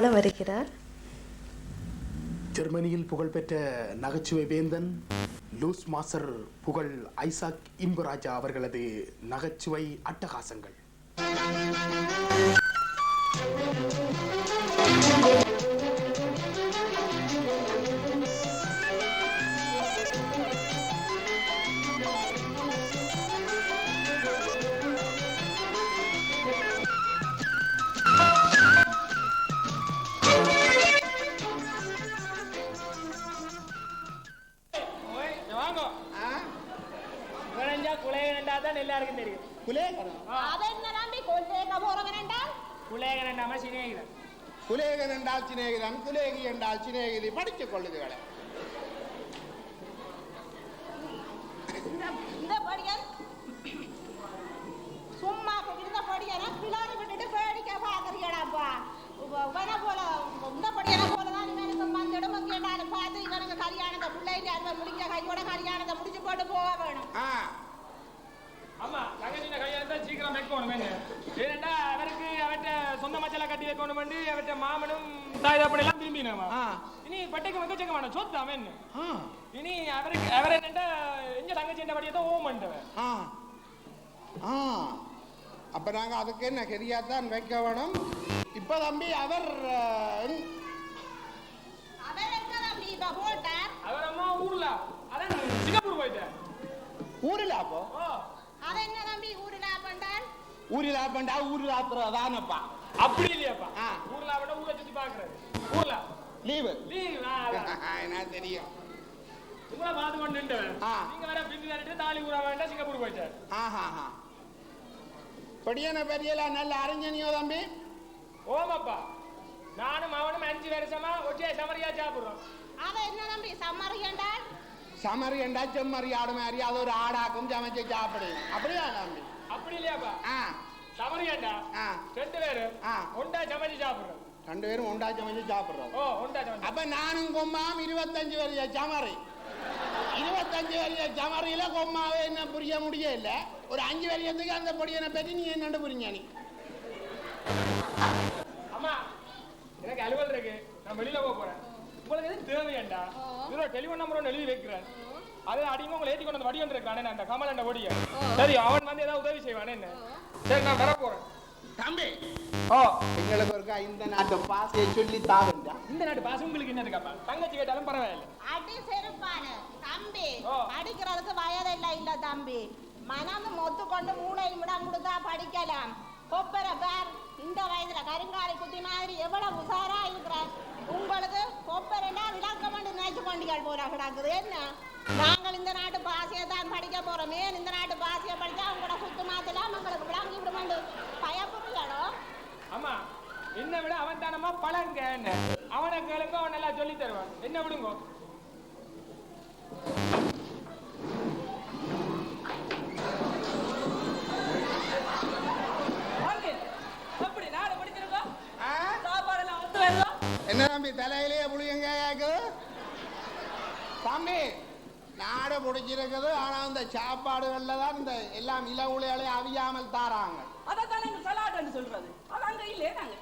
காண வருகிறார். ஜெர்மனியில் புகழ்பெற்ற நகைச்சுவை வேந்தன் லூஸ் மாஸ்டர் புகழ் ஐசாக் இன்பராஜா அவர்களது நகைச்சுவை அட்டகாசங்கள். தான் எல்லாருக்கும் தெரியும் குலேகனம் അതെന്നെ നമ്പി കൊല്ലേക്ക പോറവനുണ്ടാ குலையனண்டாம சினேகிதன் குலேகன் என்றால் சிநேகிதன் குலேகி என்றால் சிநேகிதி படித்துக் கொள்ளுதுகளை மச்சல கட்டி வைக்கணும் பண்ணி அவர்ட்ட மாமனும் தாய் தப்படி எல்லாம் திரும்பினாமா. இனி பட்டைக்கு வைக்க செக்க வேணாம் சொத்து அவன் என்ன ஆ இனி அவருக்கு அவர் என்னண்டா எங்க தங்கச்சி என்ன படியத்தை ஓம் ஆ அப்ப நாங்க அதுக்கு என்ன கெரியாத்தான் வைக்க வேணும் இப்ப தம்பி அவர் அவன் அவர் அம்மா ஊர்ல அதான் சிங்கப்பூர் போயிட்டேன் ஊரில் அப்போ ஓ அது என்ன தம்பி ஊருல பண்டார் ஊரில் ஆப்பண்டா ஊரில் ஆத்துறதானப்பா அப்படி இல்லையாப்பா? ஆ. ஊர்ல விட ஊரை சுத்தி பாக்குறது ஊர்ல. லீவு. லீவ் என்ன தெரியும். உங்களை பார்த்து கொண்டு நின்றவன். நீங்க வேற பிந்தி தள்ளிட்டு தாலி ஊரா வேண்டாம் சிங்கப்பூர் போயிட்டார். ஆஹா ஆஹா படியான பெரியலாம் நல்ல அறிஞனியோ தம்பி? ஓமாப்பா. நானும் அவனும் அஞ்சு வருஷமா ஒட்டியா சமரியா சாப்பிடுறோம். அது என்ன தம்பி சம்மறியண்டார் சமரி என்றா செம்மறி ஆடு மாதிரி அது ஒரு ஆடாக்கும் சமைச்சு சாப்பிடு. அப்படியா தம்பி? அப்படி இல்லையாப்பா? ஆ. சமரியாண்டா ரெண்டு பேரு. ஆ. ஒண்டா சமைச்சு சாப்பிடுறோம். ரெண்டு பேரும் உண்டா சமைச்சு சாப்பிடுறோம். ஓ ஒண்டா சமைச்சு. அப்ப நானும் கொம்மாம் இருபத்தஞ்சு வரைய சமரி. இருபத்தஞ்சு வரைய சமரியில கொம்மாவே என்ன புரிய முடியல ஒரு அஞ்சு வரியத்துக்கு அந்த பொடியனை பற்றி நீ என்னண்டு புரிஞ்ச நீ? அம்மா எனக்கு அலுவல் இருக்கு. நான் வெளியில போக போறேன். உங்களுக்கு எது தேவையாண்டா இதுல டெலிஃபோன் நம்பர் ஒன்று எழுதி வைக்கிறேன். அது அடிங்க உங்களை ஏத்தி கொண்டு வந்து வடி இருக்கானே அந்த கமலண்ட ஒடிய சரி அவன் வந்து ஏதாவது உதவி செய்வானே என்ன? சரி நான் வர போறேன். தம்பி. ஓ எங்களுக்கு ஒரு இந்த நாட்டு பாசையை சொல்லி தாருண்டா இந்த நாட்டு பாசம் உங்களுக்கு என்ன இருக்காப்பா தங்கச்சி கேட்டாலும் பரவாயில்ல. அடி செருப்பானு. தம்பி ஓ. படிக்கிறதுக்கு வயதில்லை இல்ல தம்பி. மனம் மொத்து கொண்டு மூளையும் விடம் கொடுத்தா படிக்கலாம். கொப்பர பேர் இந்த வயதுல கருங்காலி குத்தி மாதிரி எவ்வளவு உசாரா இருக்கிற உங்களுக்கு கொப்பரண்டா விளக்கம் பண்ணி நினைச்சு கொண்டிகள் போல கிடக்குது. என்ன? நாங்கள் இந்த நாட்டு பாசையை தான் படிக்க போறோம். ஏன் இந்த நாட்டு பாசையை படிச்சா அவங்களோட குத்து மாத்தலாம் உங்களுக்கு விளங்கி விடுமாண்டு. பயப்படுறீங்களோ ஆமா. என்ன விட அவன் தானமா பழங்க அவனை கேளுங்க அவன் நல்லா சொல்லி தருவான். என்ன விடுங்க? என்ன தம்பி தலையிலேயே புளியங்க தம்பி நாடு பிடிச்சிருக்குது ஆனா இந்த சாப்பாடுகள்ல தான் இந்த எல்லாம் இலவுளையாலே அவியாமல் தாராங்க. அதான் நாங்க சலாட்னு சொல்றது? அது அங்க இல்லையே நாங்க.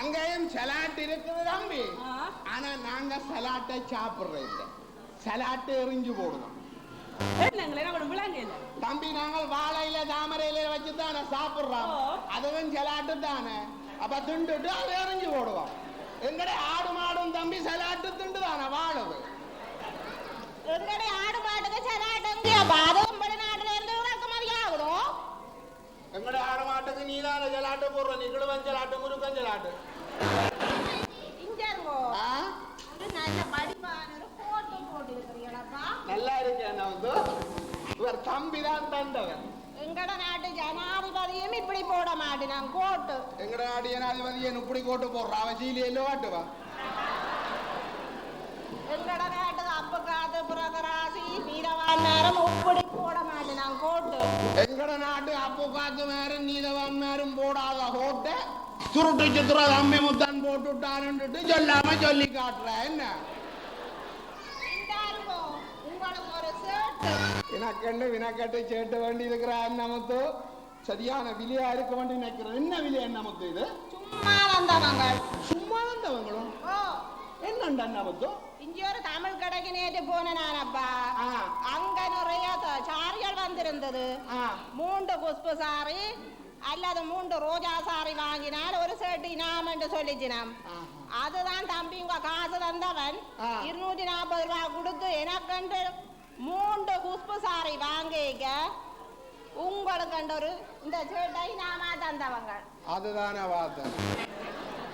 அங்கேயும் சலாட் இருக்குது தம்பி. ஆனா நாங்க சலாட்டை சாப்பிடுறது இல்லை. சலாட்டு எரிஞ்சு போடுவோம் தம்பி நாங்கள் வாழையில தாமரையில வச்சு தானே சாப்பிடுறோம். அதுவும் சலாட்டு தானே. அப்ப துண்டுட்டு அதை எரிஞ்சு போடுவோம். தம்பி சலாட்டு துண்டு தானே வாழுது எங்களுடைய ஆடு மாட்டுக்கு சலாட்டுங்க அதுவும் வெளிநாட்டுல இருந்து இறக்குமதி ஆகுதோ எங்கடைய ஆடு மாட்டுக்கு நீல சரியான ஜலாட்டு போடுற நீ கிழவன் ஜலாட்டு முருகன் ஜலாட்டு இங்க இருங்கோ ஆ? ஒரு நல்ல படிப்பான ஒரு கோட்டு போட்டு இருக்கிறீங்களப்பா நல்லா இருக்கேன் வந்து இவர் தம்பி தான் தந்தவன் எங்கட நாட்டு ஜனாதிபதியும் இப்படி போட மாட்டேன் கோட்டு எங்கட நாடு ஜனாதிபதியை இப்படி கோட்டு போடுற அவன் சீலியல்லோ காட்டுவா எங்கட நாட்டு அப்பு காத்து மேரும் நீதவான் மேரும் போடாத கோட்டை சுருட்டு சுத்துற அம்மி முத்தான் போட்டுட்டான்னு சொல்லாம சொல்லி காட்டுற என்ன? வினாக்கண்டு வினாக்கட்டு சேட்டு வேண்டி இருக்கிற நமக்கு. சரியான விலையா இருக்க வேண்டி நினைக்கிறேன் என்ன விலை நமக்கு இது? சும்மா வந்தவங்க சும்மா வந்தவங்களும்? என்னண்டா நமக்கு? இங்க ஒரு தமிழ் கடைக்கு நேற்று போனேன் ஆ. அங்க வந்திருந்தது. மூன்று குஷ்பு சாரி அல்லது மூன்று ரோஜா சாரி வாங்கினால் ஒரு செட்டு இனாம் என்று சொல்லிச்சினாம் அதுதான் தம்பி உங்க காசு தந்தவன். ஆ. இருநூற்றி நாற்பது ரூபாய் கொடுத்து எனக்கண்டு மூன்று குஷ்பு சாரி வாங்கிக்க. உங்களுக்கு ஒரு இந்த சேட்டை இனாமா தந்தவங்க. அதுதானே பார்த்தேன்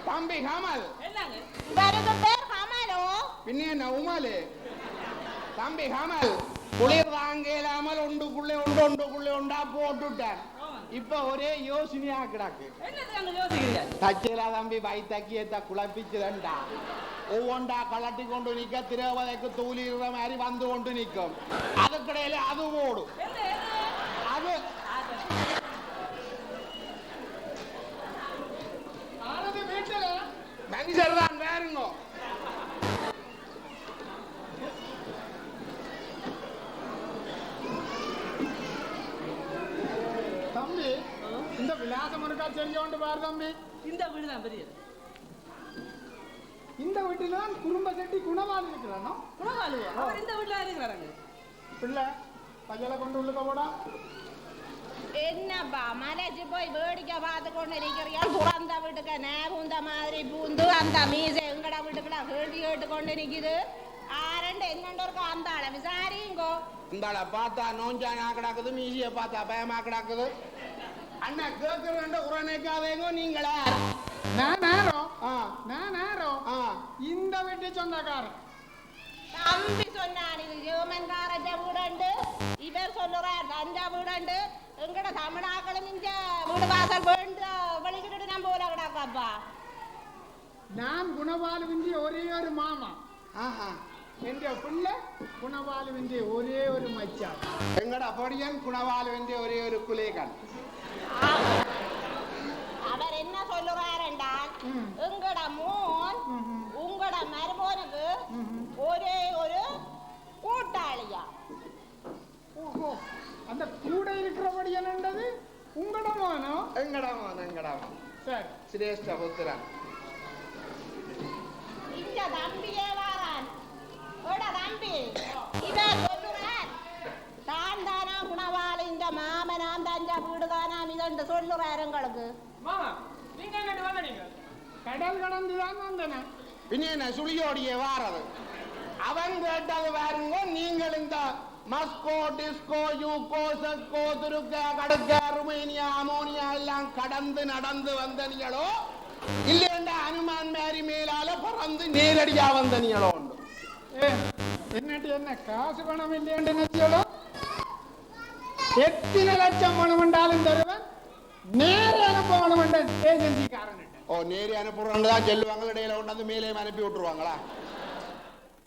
தம்பி கமல். பேர் கமலோ? பின்ன என்ன உமாலு? தம்பி கமல். குளிர் தாங்க இல்லாமல் ஒன்றுக்குள்ளே ஒன்று ஒன்றுக்குள்ளே ஒன்றா போட்டுட்டேன். இப்ப ஒரே யோசனையா கிடக்கு. தச்சலா தம்பி பை தக்கியத்தை குழப்பிச்சுதண்டா. ஒவ்வொன்றா கலட்டி கொண்டு நிக்க திரவதைக்கு தூளிடுற மாதிரி வந்து கொண்டு நிக்கும். அதுக்கிடையில அது ஓடும். செஞ்சோண்டு பாரு தம்பி. இந்த வீடு தான் பெரியது. இந்த வீட்டில தான் குடும்ப செட்டி குணவாதி இருக்கிறானோ குணவாளுவோ அவர் இந்த வீட்டுல இருக்கிறாங்க பிள்ளை பையலை கொண்டு உள்ளுக்க போடா. என்னப்பா மலைச்சு போய் வேடிக்கை பார்த்து கொண்டு இருக்கிறியா புறந்த வீட்டுக்கு நேபுந்த மாதிரி பூந்து அந்த மீசை எங்கட வீட்டுக்குள்ள கேள்வி கேட்டு கொண்டு நிக்குது? ஆரண்டு என்னண்டு இருக்கோ அந்த ஆளை விசாரிங்கோ இந்தாள பார்த்தா நோஞ்சானா கிடக்குது மீசிய பார்த்தா பயமா கிடக்குது. அண்ணா கேட்கிறேன் உரணைக்காதேங்க நீங்களா. நான் யாரோ நான் யாரோ இந்த வீட்டு சொந்தக்காரன். தம்பி சொன்னான் இது ஜீவமன்கார ஜவுடண்டு. இவர் சொல்லுறார் தஞ்சா வீடண்டு. எங்கட தமிழாக்களும் இங்க வீடு வாசல் வேண்டு வெளிக்கிட்டு நம்ம ஊர கிடாக்காப்பா நான் குணபாலுவின்றி ஒரே ஒரு மாமா. ஆஹா. என்ற பிள்ளை குணவாலுவின்றி ஒரே ஒரு மச்சான். எங்கட அப்படியான் குணவாலுவின்றி ஒரே ஒரு குலேகன். ஒரே ஒரு கூட்டாளியா? ഓഹോ அந்த கூட இருக்கிறபடி என்னது உங்களிடமானோ எங்கடாமன் எங்கடாமன். சரி. சிரேஷ்ட புத்திரன். இந்த தம்பியே வாரான். ஓட தம்பி இவர் சொல்லுறார் தான் தானா குணவாளி இந்த மாமனாம் தஞ்ச வீடு தானாம் இதென்று சொல்லுறார் நீங்க கடல் கடந்து தான் வந்தன. பின்ன சுழியோடைய வாரது அவன் கேட்டது பாருங்க நீங்கள் இந்த மஸ்கோ டிஸ்கோ யூகோ சக்கோ துருக்க கடுக்க ருமேனியா அமோனியா எல்லாம் கடந்து நடந்து வந்தனீங்களோ இல்லையண்டா அனுமான் மேரி மேலால பிறந்து நேரடியா வந்தனீங்களோ என்னட்டு என்ன காசு பணம் இல்லையண்டு நினைச்சோளோ எத்தனை லட்சம் பணம் என்றாலும் தருவன் நேர அனுபவம் ஏஜென்சிக்காரன் ஓ நேரி அனுப்புறோன்னு தான் சொல்லுவாங்க இடையில கொண்டாந்து மேலே அனுப்பி விட்டுருவாங்களா?